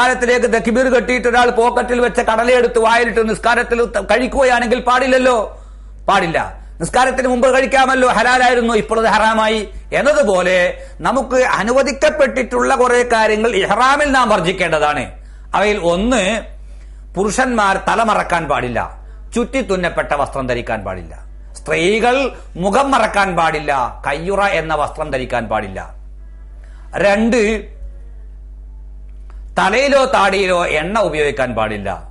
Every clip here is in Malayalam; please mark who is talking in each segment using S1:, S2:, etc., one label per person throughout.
S1: നിസ്കാരത്തിലേക്ക് ദക്കിബീർ കെട്ടിയിട്ട് ഒരാൾ പോക്കറ്റിൽ വെച്ച കടലയെടുത്ത് വായിലിട്ട് നിസ്കാരത്തിൽ കഴിക്കുകയാണെങ്കിൽ പാടില്ലല്ലോ? പാടില്ല. നിസ്കാരത്തിന് മുമ്പ് കഴിക്കാമല്ലോ? ഹലാലായിരുന്നു. ഇപ്പോഴത് ഹറാമായി. എന്നതുപോലെ നമുക്ക് അനുവദിക്കപ്പെട്ടിട്ടുള്ള കുറെ കാര്യങ്ങൾ ഇഹ്റാമിൽ നാം വർജിക്കേണ്ടതാണ്. അവയിൽ ഒന്ന് പുരുഷന്മാർ തലമറക്കാൻ പാടില്ല. ചുറ്റി തുന്നപ്പെട്ട വസ്ത്രം ധരിക്കാൻ പാടില്ല. സ്ത്രീകൾ മുഖം മറക്കാൻ പാടില്ല. കയ്യുറ എന്ന വസ്ത്രം ധരിക്കാൻ പാടില്ല. രണ്ട് തലയിലോ താടിയിലോ എണ്ണ ഉപയോഗിക്കാൻ പാടില്ല.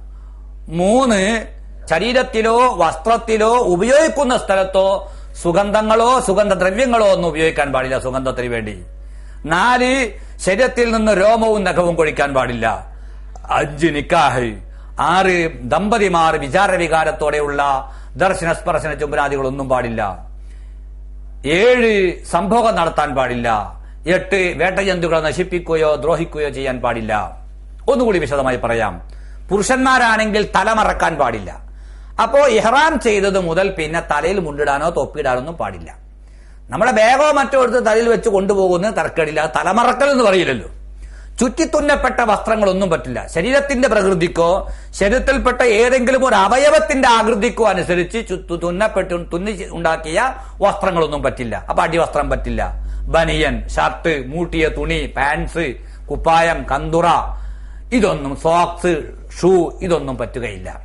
S1: മൂന്ന് ശരീരത്തിലോ വസ്ത്രത്തിലോ ഉപയോഗിക്കുന്ന സ്ഥലത്തോ സുഗന്ധങ്ങളോ സുഗന്ധദ്രവ്യങ്ങളോ ഒന്നും ഉപയോഗിക്കാൻ പാടില്ല സുഗന്ധത്തിന് വേണ്ടി. നാല് ശരീരത്തിൽ നിന്ന് രോമവും നഖവും കൊഴിക്കാൻ പാടില്ല. അഞ്ച് നിക്കാഹ്. ആറ് ദമ്പതിമാർ വിചാരവികാരത്തോടെയുള്ള ദർശന സ്പർശന ചുംബനാദികളൊന്നും പാടില്ല. ഏഴ് സംഭോഗം നടത്താൻ പാടില്ല. എട്ട് വേട്ടജന്തുക്കളെ നശിപ്പിക്കുകയോ ദ്രോഹിക്കുകയോ ചെയ്യാൻ പാടില്ല. ഒന്നുകൂടി വിശദമായി പറയാം. പുരുഷന്മാരാണെങ്കിൽ തല മറക്കാൻ പാടില്ല. അപ്പോ ഇഹ്റാം ചെയ്തത് മുതൽ പിന്നെ തലയിൽ മുണ്ടിടാനോ തൊപ്പിയിടാനോ ഒന്നും പാടില്ല. നമ്മുടെ ബാഗോ മറ്റോ എടുത്ത് തലയിൽ വെച്ച് കൊണ്ടുപോകുന്നത് തർക്കടില്ല. തലമറക്കൽ എന്ന് പറയില്ലല്ലോ. ചുറ്റിത്തുന്നപ്പെട്ട വസ്ത്രങ്ങളൊന്നും പറ്റില്ല. ശരീരത്തിന്റെ പ്രകൃതിക്കോ ശരീരത്തിൽപ്പെട്ട ഏതെങ്കിലും ഒരു അവയവത്തിന്റെ ആകൃതിക്കോ അനുസരിച്ച് തുന്നപ്പെട്ട് തുന്നി ഉണ്ടാക്കിയ വസ്ത്രങ്ങളൊന്നും പറ്റില്ല. അപ്പൊ അടിവസ്ത്രം പറ്റില്ല. ബനിയൻ ഷർട്ട് മൂട്ടിയ തുണി പാൻസ് കുപ്പായം കന്തുറ ഇതൊന്നും സോക്സ് ഷൂ ഇതൊന്നും പറ്റുകയില്ല.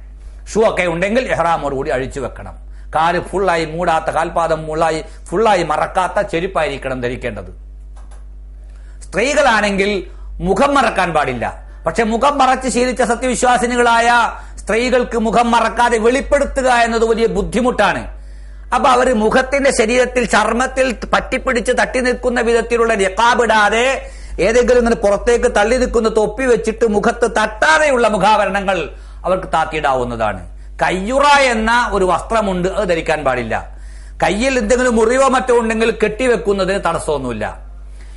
S1: ഷൂ ഒക്കെ ഉണ്ടെങ്കിൽ എഹ്റാമോട് കൂടി അഴിച്ചു വെക്കണം. കാൽ ഫുള്ളായി മൂടാത്ത കാൽപാദം മുള്ളായി ഫുള്ളായി മറക്കാത്ത ചെരുപ്പായിരിക്കണം ധരിക്കേണ്ടത്. സ്ത്രീകളാണെങ്കിൽ മുഖം മറക്കാൻ പാടില്ല. പക്ഷെ മുഖം മറച്ച് ശീലിച്ച സത്യവിശ്വാസിനികളായ സ്ത്രീകൾക്ക് മുഖം മറക്കാതെ വെളിപ്പെടുത്തുക എന്നത് വലിയ ബുദ്ധിമുട്ടാണ്. അപ്പൊ അവർ മുഖത്തിന്റെ ശരീരത്തിൽ ചർമ്മത്തിൽ പറ്റിപ്പിടിച്ച് തട്ടി നിൽക്കുന്ന വിധത്തിലുള്ള രക്കാബിടാതെ ഏതെങ്കിലും ഇങ്ങനെ പുറത്തേക്ക് തള്ളി നിൽക്കുന്ന തൊപ്പി വെച്ചിട്ട് മുഖത്ത് തട്ടാതെയുള്ള മുഖാവരണങ്ങൾ അവർക്ക് താത്തിയിടാവുന്നതാണ്. കയ്യുറ എന്ന ഒരു വസ്ത്രമുണ്ട് അത് ധരിക്കാൻ പാടില്ല. കയ്യിൽ എന്തെങ്കിലും മുറിവോ മറ്റോ ഉണ്ടെങ്കിൽ കെട്ടിവെക്കുന്നതിന് തടസ്സമൊന്നുമില്ല.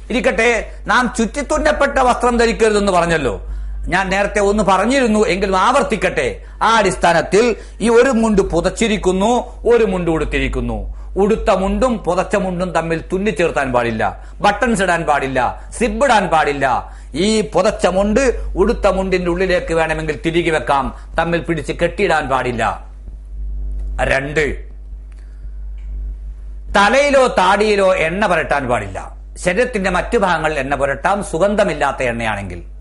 S1: ഇരിക്കട്ടെ നാം ചുറ്റിത്തുന്നപ്പെട്ട വസ്ത്രം ധരിക്കരുതെന്ന് പറഞ്ഞല്ലോ. ഞാൻ നേരത്തെ ഒന്ന് പറഞ്ഞിരുന്നു എങ്കിലും ആവർത്തിക്കട്ടെ. ആ അടിസ്ഥാനത്തിൽ ഈ ഒരു മുണ്ട് പുതച്ചിരിക്കുന്നു ഒരു മുണ്ട് ഉടുത്തിരിക്കുന്നു. ഉടുത്ത മുണ്ടും പുതച്ച മുണ്ടും തമ്മിൽ തുന്നി ചേർത്താൻ പാടില്ല. ബട്ടൺസ് ഇടാൻ പാടില്ല. സിബ് ഇടാൻ പാടില്ല. ഈ പുതച്ച മുണ്ട് ഉടുത്ത മുണ്ടിന്റെ ഉള്ളിലേക്ക് വേണമെങ്കിൽ തിരികെ വെക്കാം. തമ്മിൽ പിടിച്ച് കെട്ടിയിടാൻ പാടില്ല. രണ്ട്. തലയിലോ താടിയിലോ എണ്ണ പുരട്ടാൻ പാടില്ല. ശരീരത്തിന്റെ മറ്റു ഭാഗങ്ങളിൽ എണ്ണ പുരട്ടാം. സുഗന്ധമില്ലാത്ത എണ്ണയാണെങ്കിൽ.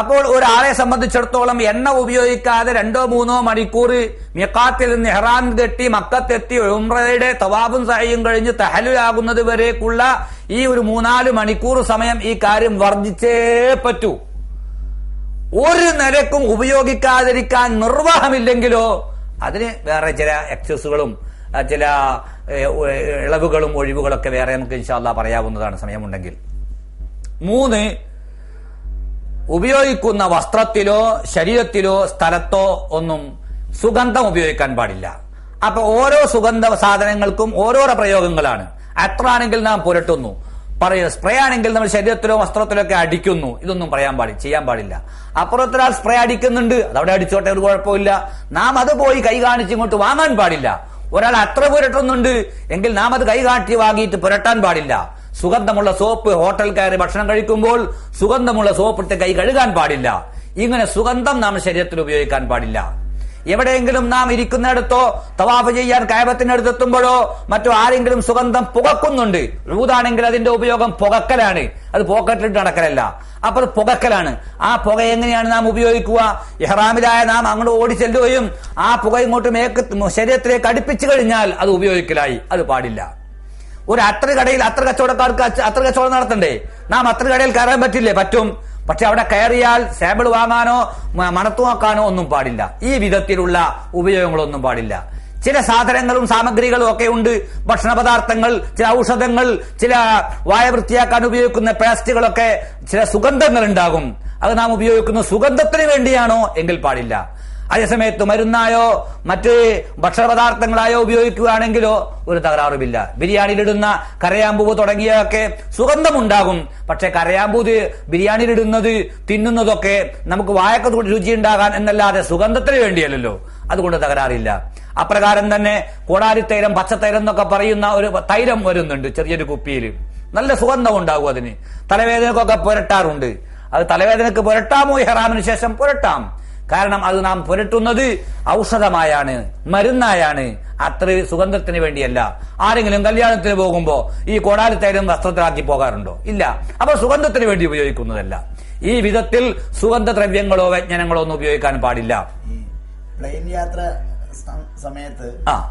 S1: അപ്പോൾ ഒരാളെ സംബന്ധിച്ചിടത്തോളം എണ്ണ ഉപയോഗിക്കാതെ രണ്ടോ മൂന്നോ മണിക്കൂർ മിക്കാത്തിൽ നിന്ന് എഹ്റാൻ കെട്ടി മക്കത്തെത്തി ഉംറയുടെ തവാബും സഹയും കഴിഞ്ഞ് തഹലുലാകുന്നത് വരേക്കുള്ള ഈ ഒരു മൂന്നാൽ മണിക്കൂർ സമയം ഈ കാര്യം വർദ്ധിച്ചേ പറ്റൂ. ഒരു നിലക്കും ഉപയോഗിക്കാതിരിക്കാൻ നിർവാഹമില്ലെങ്കിലോ അതിന് വേറെ ചില എക്സസുകളും ചില ഇളവുകളും ഒഴിവുകളൊക്കെ വേറെ നമുക്ക് ഇൻഷാല്ല പറയാവുന്നതാണ് സമയമുണ്ടെങ്കിൽ. മൂന്ന് ഉപയോഗിക്കുന്ന വസ്ത്രത്തിലോ ശരീരത്തിലോ സ്ഥലത്തോ ഒന്നും സുഗന്ധം ഉപയോഗിക്കാൻ പാടില്ല. അപ്പൊ ഓരോ സുഗന്ധ സാധനങ്ങൾക്കും ഓരോരോ പ്രയോഗങ്ങളാണ്. അത്ര ആണെങ്കിൽ നാം പുരട്ടുന്നു. പറയുക സ്പ്രേ ആണെങ്കിൽ നമ്മൾ ശരീരത്തിലോ വസ്ത്രത്തിലോ ഒക്കെ അടിക്കുന്നു. ഇതൊന്നും പറയാൻ പാടില്ല ചെയ്യാൻ പാടില്ല. അപ്പുറത്തൊരാൾ സ്പ്രേ അടിക്കുന്നുണ്ട്. അതവിടെ അടിച്ചോട്ടെ ഒരു കുഴപ്പമില്ല. നാം അത് പോയി കൈ കാണിച്ച് ഇങ്ങോട്ട് വാങ്ങാൻ പാടില്ല. ഒരാൾ അത്ര പുരട്ടുന്നുണ്ട് എങ്കിൽ നാം അത് കൈ കാട്ടി വാങ്ങിയിട്ട് പുരട്ടാൻ പാടില്ല. സുഗന്ധമുള്ള സോപ്പ് ഹോട്ടൽ കയറി ഭക്ഷണം കഴിക്കുമ്പോൾ സുഗന്ധമുള്ള സോപ്പ് ഇട്ട് കൈ കഴുകാൻ പാടില്ല. ഇങ്ങനെ സുഗന്ധം നാം ശരീരത്തിൽ ഉപയോഗിക്കാൻ പാടില്ല. എവിടെയെങ്കിലും നാം ഇരിക്കുന്നിടത്തോ തവാഫ് ചെയ്യാൻ കയബത്തിനടുത്തെത്തുമ്പോഴോ മറ്റോ ആരെങ്കിലും സുഗന്ധം പുകക്കുന്നുണ്ട്. ഊതാണെങ്കിൽ അതിന്റെ ഉപയോഗം പുകക്കലാണ്. അത് പോക്കറ്റിലിട്ട് നടക്കലല്ല. അപ്പൊ അത് പുകക്കലാണ്. ആ പുക എങ്ങനെയാണ് നാം ഉപയോഗിക്കുക? ഇഹ്റാമിലായ നാം അങ്ങോട്ട് ഓടി ചെല്ലുകയും ആ പുക ഇങ്ങോട്ട് മേക്ക് ശരീരത്തിലേക്ക് അടുപ്പിച്ചു കഴിഞ്ഞാൽ അത് ഉപയോഗിക്കലായി. അത് പാടില്ല. ഒരു അത്ര കടയിൽ അത്ര കച്ചവടക്കാർക്ക് അത്ര കച്ചവടം നടത്തണ്ടേ? നാം അത്ര കടയിൽ കയറാൻ പറ്റില്ലേ? പറ്റും. പക്ഷെ അവിടെ കയറിയാൽ സാമ്പിൾ വാങ്ങാനോ മണത്തു നോക്കാനോ ഒന്നും പാടില്ല. ഈ വിധത്തിലുള്ള ഉപയോഗങ്ങളൊന്നും പാടില്ല. ചില സാധനങ്ങളും സാമഗ്രികളും ഒക്കെ ഉണ്ട്. ഭക്ഷണ പദാർത്ഥങ്ങൾ ചില ഔഷധങ്ങൾ ചില വായ വൃത്തിയാക്കാൻ ഉപയോഗിക്കുന്ന പേസ്റ്റുകളൊക്കെ ചില സുഗന്ധങ്ങൾ ഉണ്ടാകും. അത് നാം ഉപയോഗിക്കുന്ന സുഗന്ധത്തിന് വേണ്ടിയാണോ? എങ്കിൽ പാടില്ല. അതേസമയത്ത് മരുന്നായോ മറ്റ് ഭക്ഷണപദാർത്ഥങ്ങളായോ ഉപയോഗിക്കുകയാണെങ്കിലോ ഒരു തകരാറുമില്ല. ബിരിയാണിയിലിടുന്ന കരയാമ്പൂവ് തുടങ്ങിയൊക്കെ സുഗന്ധമുണ്ടാകും. പക്ഷെ കരയാമ്പൂത് ബിരിയാണിയിലിടുന്നത് തിന്നുന്നതൊക്കെ നമുക്ക് വായക്ക കൂടി രുചി ഉണ്ടാകാൻ എന്നല്ലാതെ സുഗന്ധത്തിന് വേണ്ടിയല്ലല്ലോ. അതുകൊണ്ട് തകരാറില്ല. അപ്രകാരം തന്നെ കോടാരിത്തൈലം പച്ചത്തൈലം എന്നൊക്കെ പറയുന്ന ഒരു തൈരം വരുന്നുണ്ട് ചെറിയൊരു കുപ്പിയിൽ നല്ല സുഗന്ധം ഉണ്ടാകും അതിന്. തലവേദനക്കൊക്കെ പുരട്ടാറുണ്ട്. അത് തലവേദനക്ക് പുരട്ടാമോ? ഹെറാമിന് ശേഷം പുരട്ടാം. കാരണം അത് നാം പുരട്ടുന്നത് ഔഷധമായാണ് മരുന്നായാണ്. അത്ര സുഗന്ധത്തിന് വേണ്ടിയല്ല. ആരെങ്കിലും കല്യാണത്തിന് പോകുമ്പോൾ ഈ കോടാലി തൈലം വസ്ത്രത്തിലാക്കി പോകാറുണ്ടോ? ഇല്ല. അപ്പൊ സുഗന്ധത്തിന് വേണ്ടി ഉപയോഗിക്കുന്നതല്ല. ഈ വിധത്തിൽ സുഗന്ധദ്രവ്യങ്ങളോ വ്യജ്ഞനങ്ങളോ ഒന്നും ഉപയോഗിക്കാൻ പാടില്ല.
S2: പ്ലെയിൻ യാത്ര സമയത്ത്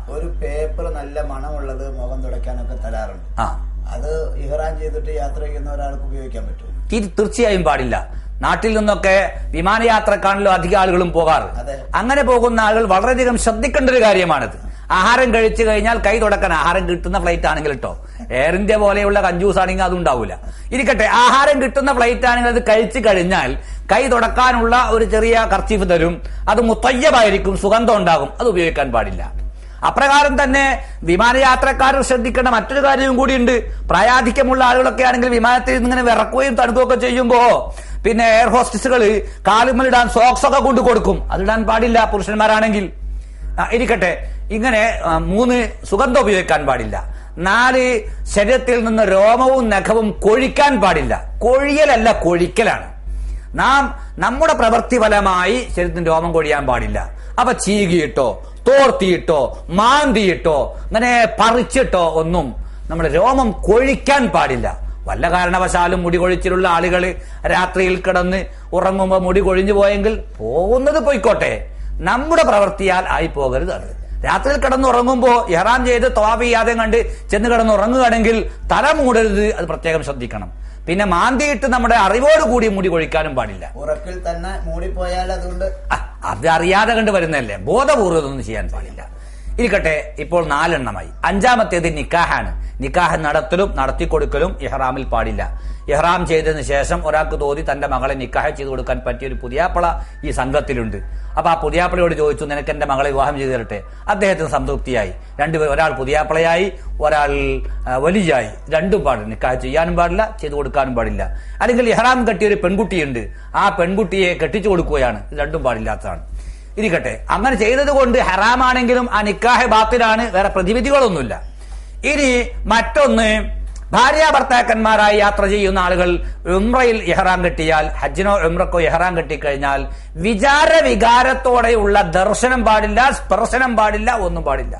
S2: ഒരു പേപ്പർ നല്ല മണമുള്ളത് മുഖം തുടയ്ക്കാനൊക്കെ തരാറുണ്ട്.
S1: ആ.
S2: അത് ഇഹ്റാൻ ചെയ്തിട്ട് യാത്ര ചെയ്യുന്ന ഒരാൾക്ക് ഉപയോഗിക്കാൻ പറ്റും
S1: തീർച്ചയായും പാടില്ല. നാട്ടിൽ നിന്നൊക്കെ വിമാനയാത്രക്കാണല്ലോ അധിക ആളുകളും പോകാറ്. അങ്ങനെ പോകുന്ന ആളുകൾ വളരെയധികം ശ്രദ്ധിക്കേണ്ട ഒരു കാര്യമാണിത്. ആഹാരം കഴിച്ചു കഴിഞ്ഞാൽ കൈ തുടക്കാൻ ആഹാരം കിട്ടുന്ന ഫ്ലൈറ്റ് ആണെങ്കിൽ കേട്ടോ എയർ ഇന്ത്യ പോലെയുള്ള കഞ്ചൂസ് ആണെങ്കിൽ അതും ഉണ്ടാവില്ല ഇരിക്കട്ടെ ആഹാരം കിട്ടുന്ന ഫ്ലൈറ്റ് ആണെങ്കിൽ അത് കഴിച്ചു കഴിഞ്ഞാൽ കൈ തുടക്കാനുള്ള ഒരു ചെറിയ കർച്ചീഫ് തരും. അത് മുത്തയ്യമായിരിക്കും സുഗന്ധം ഉണ്ടാകും. അത് ഉപയോഗിക്കാൻ പാടില്ല. അപ്രകാരം തന്നെ വിമാനയാത്രക്കാർ ശ്രദ്ധിക്കേണ്ട മറ്റൊരു കാര്യവും കൂടിയുണ്ട്. പ്രായാധിക്യമുള്ള ആളുകളൊക്കെ ആണെങ്കിൽ വിമാനത്തിൽ ഇങ്ങനെ വിറക്കുകയും തണുക്കുകയൊക്കെ ചെയ്യുമ്പോ പിന്നെ എയർ ഹോസ്റ്റസുകൾ കാലുമ്മലിടാൻ സോക്സ് ഒക്കെ കൊണ്ടു കൊടുക്കും. അതിടാൻ പാടില്ല പുരുഷന്മാരാണെങ്കിൽ. ഇരിക്കട്ടെ. ഇങ്ങനെ മൂന്ന് സുഗന്ധം ഉപയോഗിക്കാൻ പാടില്ല. നാല് ശരീരത്തിൽ നിന്ന് രോമവും നഖവും കൊഴിക്കാൻ പാടില്ല. കൊഴിയലല്ല കൊഴിക്കലാണ്. നാം നമ്മുടെ പ്രവൃത്തി ഫലമായി ശരീരത്തിന് രോമം കൊഴിയാൻ പാടില്ല. അപ്പൊ ചീകിയിട്ടോ തോർത്തിയിട്ടോ മാന്തിയിട്ടോ അങ്ങനെ പറിച്ചിട്ടോ ഒന്നും നമ്മുടെ രോമം കൊഴിക്കാൻ പാടില്ല. വല്ല കാരണവശാലും മുടി കൊഴിച്ചിലുള്ള ആളുകൾ രാത്രിയിൽ കിടന്ന് ഉറങ്ങുമ്പോൾ മുടി കൊഴിഞ്ഞു പോയെങ്കിൽ പോകുന്നത് പോയിക്കോട്ടെ. നമ്മുടെ പ്രവൃത്തിയാൽ ആയി പോകരുത് അത്. രാത്രിയിൽ കിടന്നുറങ്ങുമ്പോൾ ഇഹ്റാം ചെയ്ത് തവാഫ് ചെയ്യാതെ കണ്ട് ചെന്ന് കിടന്നുറങ്ങുകയാണെങ്കിൽ തല മൂടരുത് അത് പ്രത്യേകം ശ്രദ്ധിക്കണം. പിന്നെ മാന്തിയിട്ട് നമ്മുടെ അറിവോട് കൂടി മുടി കൊഴിക്കാനും പാടില്ല.
S2: ഉറക്കിൽ തന്നെ മൂടിപ്പോയാൽ അതുകൊണ്ട്
S1: അത് അറിയാതെ കണ്ട് വരുന്നതല്ലേ? ബോധപൂർവം ഒന്നും ചെയ്യാൻ പാടില്ല. ഇരിക്കട്ടെ ഇപ്പോൾ നാലെണ്ണമായി. അഞ്ചാമത്തേത് നിക്കാഹാണ്. നിക്കാഹ് നടത്തലും നടത്തിക്കൊടുക്കലും ഇഹ്റാമിൽ പാടില്ല. ഇഹ്റാം ചെയ്തതിന് ശേഷം ഒരാൾക്ക് തോന്നി തന്റെ മകളെ നിക്കാഹ് ചെയ്തു കൊടുക്കാൻ പറ്റിയ ഒരു പുതിയാപ്പള ഈ സംഘത്തിലുണ്ട്. അപ്പൊ ആ പുതിയാപ്പളയോട് ചോദിച്ചു നിനക്ക് എന്റെ മകളെ വിവാഹം ചെയ്തു തരട്ടെ? അദ്ദേഹത്തിന് സംതൃപ്തിയായി. രണ്ടുപേർ ഒരാൾ പുതിയാപ്പളയായി ഒരാൾ വലിയായി രണ്ടും പാടില്ല. നിക്കാഹ് ചെയ്യാനും പാടില്ല ചെയ്തു കൊടുക്കാനും പാടില്ല. അല്ലെങ്കിൽ ഇഹ്റാം കെട്ടിയ ഒരു പെൺകുട്ടിയുണ്ട്. ആ പെൺകുട്ടിയെ കെട്ടിച്ചു കൊടുക്കുകയാണ്. രണ്ടും പാടില്ലാത്തതാണ്. ഇരിക്കട്ടെ. അങ്ങനെ ചെയ്തത് കൊണ്ട് ഹറാമാണെങ്കിലും ആ നിക്കാഹ് ബാത്തിലാണ്. വേറെ പ്രതിവിധികളൊന്നുമില്ല. ഇനി മറ്റൊന്ന് ഭാര്യ ഭർത്താക്കന്മാരായി യാത്ര ചെയ്യുന്ന ആളുകൾ ഉംറയിൽ ഇഹ്റാം കെട്ടിയാൽ ഹജ്ജിനോ ഉംറക്കോ ഇഹ്റാം കെട്ടിക്കഴിഞ്ഞാൽ വിചാര വികാരത്തോടെയുള്ള ദർശനം പാടില്ല സ്പർശനം പാടില്ല ഒന്നും പാടില്ല.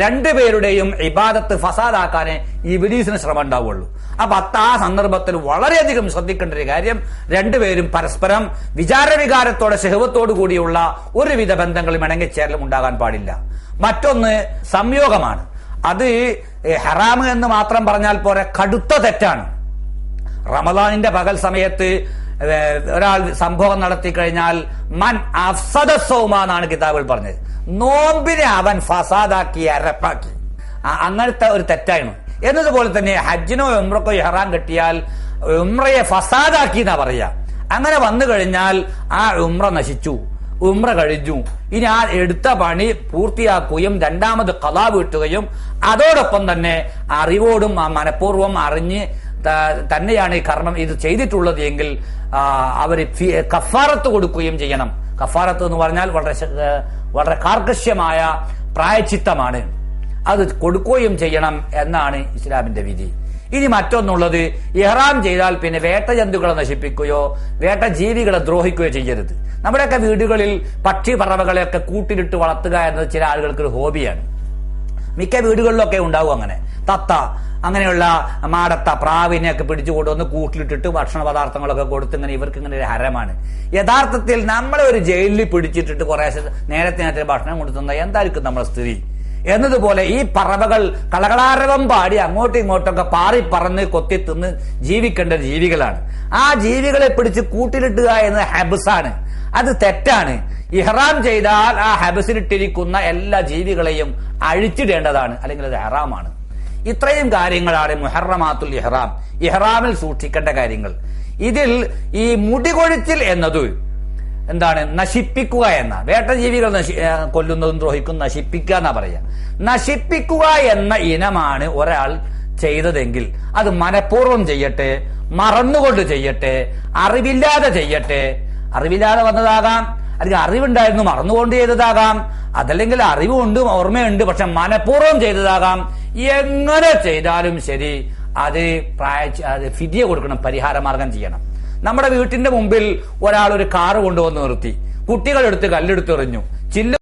S1: രണ്ടുപേരുടെയും ഇബാദത്ത് ഫസാദാക്കാനേ ഇബിലീസിന് ശ്രമം ഉണ്ടാവുള്ളൂ അപ്പൊ അത്ത ആ സന്ദർഭത്തിൽ വളരെയധികം ശ്രദ്ധിക്കേണ്ട ഒരു കാര്യം രണ്ടുപേരും പരസ്പരം വിചാരവികാരത്തോടെ ശഹവത്തോടു കൂടിയുള്ള ഒരുവിധ ബന്ധങ്ങളും ഇണങ്ങിച്ചേരലും ഉണ്ടാകാൻ പാടില്ല. മറ്റൊന്ന് സംയോഗമാണ്. അത് ഹറാമ് എന്ന് മാത്രം പറഞ്ഞാൽ പോരെ കടുത്ത തെറ്റാണ്. റമദാനിന്റെ പകൽ സമയത്ത് ഒരാൾ സംഭവം നടത്തി കഴിഞ്ഞാൽ മൻ അഫ്സദ സൗമ എന്നാണ് കിതാബിൽ പറഞ്ഞത്. നോമ്പിനെ അവൻ ഫസാദാക്കി അരപ്പാക്കി. അങ്ങനത്തെ ഒരു തെറ്റായിരുന്നു. എന്നതുപോലെ തന്നെ ഹജ്ജിനോ ഉമ്രക്കോ ഇഹ്റാൻ കെട്ടിയാൽ ഉമ്രയെ ഫസാദാക്കി എന്നാ പറയാ. അങ്ങനെ വന്നു കഴിഞ്ഞാൽ ആ ഉമ്ര നശിച്ചു. ഉമ്ര കഴിഞ്ഞു. ഇനി ആ എടുത്ത പണി പൂർത്തിയാക്കുകയും രണ്ടാമത് കഥാ വീട്ടുകയും അതോടൊപ്പം തന്നെ അറിവോടും ആ മനഃപൂർവം അറിഞ്ഞ് തന്നെയാണ് ഈ കർമ്മം ഇത് ചെയ്തിട്ടുള്ളത് എങ്കിൽ അവർ കഫാറത്ത് കൊടുക്കുകയും ചെയ്യണം. കഫാറത്ത് എന്ന് പറഞ്ഞാൽ വളരെ വളരെ കാർക്കശ്യമായ പ്രായച്ചിത്തമാണ്. അത് കൊടുക്കുകയും ചെയ്യണം എന്നാണ് ഇസ്ലാമിന്റെ വിധി. ഇനി മറ്റൊന്നുള്ളത് ഇഹ്റാം ചെയ്താൽ പിന്നെ വേട്ട ജന്തുക്കളെ നശിപ്പിക്കുകയോ വേട്ട ജീവികളെ ദ്രോഹിക്കുകയോ ചെയ്യരുത്. നമ്മുടെയൊക്കെ വീടുകളിൽ പക്ഷി പറവകളെയൊക്കെ കൂട്ടിലിട്ട് വളർത്തുക എന്നത് ചില ആളുകൾക്ക് ഒരു ഹോബിയാണ്. മിക്ക വീടുകളിലൊക്കെ ഉണ്ടാവും അങ്ങനെ. തത്ത അങ്ങനെയുള്ള മാടത്ത പ്രാവിനെയൊക്കെ പിടിച്ചു കൊണ്ടുവന്ന് കൂട്ടിലിട്ടിട്ട് ഭക്ഷണ പദാർത്ഥങ്ങളൊക്കെ കൊടുത്ത് ഇങ്ങനെ ഇവർക്ക് ഇങ്ങനെ ഒരു ഹരമാണ്. യഥാർത്ഥത്തിൽ നമ്മളെ ഒരു ജയിലിൽ പിടിച്ചിട്ടിട്ട് കുറെ നേരത്തെ നേരത്തെ ഭക്ഷണം കൊടുത്തുന്ന എന്തായിരിക്കും നമ്മുടെ സ്ഥിതി? എന്നതുപോലെ ഈ പറവകൾ കളകളാരവം പാടി അങ്ങോട്ടും ഇങ്ങോട്ടൊക്കെ പാറി പറന്ന് കൊത്തി തിന്ന് ജീവിക്കേണ്ട ജീവികളാണ്. ആ ജീവികളെ പിടിച്ച് കൂട്ടിലിട്ടുക എന്നത് ഹബസാണ്. അത് തെറ്റാണ്. ഇഹ്റാം ചെയ്താൽ ആ ഹബസിലിട്ടിരിക്കുന്ന എല്ലാ ജീവികളെയും അഴിച്ചിടേണ്ടതാണ്. അല്ലെങ്കിൽ അത് ഹറാമാണ്. ഇത്രയും കാര്യങ്ങളാണ് മുഹറമാത്തുൽ ഇഹ്റാം. ഇഹ്റാമിൽ സൂക്ഷിക്കേണ്ട കാര്യങ്ങൾ. ഇതിൽ ഈ മുടികൊഴിച്ചിൽ എന്നത് എന്താണ്? നശിപ്പിക്കുക എന്ന. വേട്ട ജീവികൾ നശി- കൊല്ലുന്നതും ദ്രോഹിക്കും നശിപ്പിക്കുക എന്നാ പറയാ. നശിപ്പിക്കുക എന്ന ഇനമാണ് ഒരാൾ ചെയ്തതെങ്കിൽ അത് മനഃപൂർവം ചെയ്യട്ടെ മറന്നുകൊണ്ട് ചെയ്യട്ടെ അറിവില്ലാതെ ചെയ്യട്ടെ. അറിവില്ലാതെ വന്നതാകാം. അല്ലെങ്കിൽ അറിവുണ്ടായിരുന്നു മറന്നുകൊണ്ട് ചെയ്തതാകാം. അതല്ലെങ്കിൽ അറിവുണ്ട് ഓർമ്മയുണ്ട് പക്ഷെ മനഃപൂർവം ചെയ്തതാകാം. എങ്ങനെ ചെയ്താലും ശരി അത് പ്രായ ഫിദിയ കൊടുക്കണം പരിഹാരമാർഗം ചെയ്യണം. നമ്മുടെ വീട്ടിന്റെ മുമ്പിൽ ഒരാൾ ഒരു കാറ് കൊണ്ടുവന്ന് നിർത്തി. കുട്ടികളെടുത്ത് കല്ലെടുത്തെറിഞ്ഞു. ചില്ല്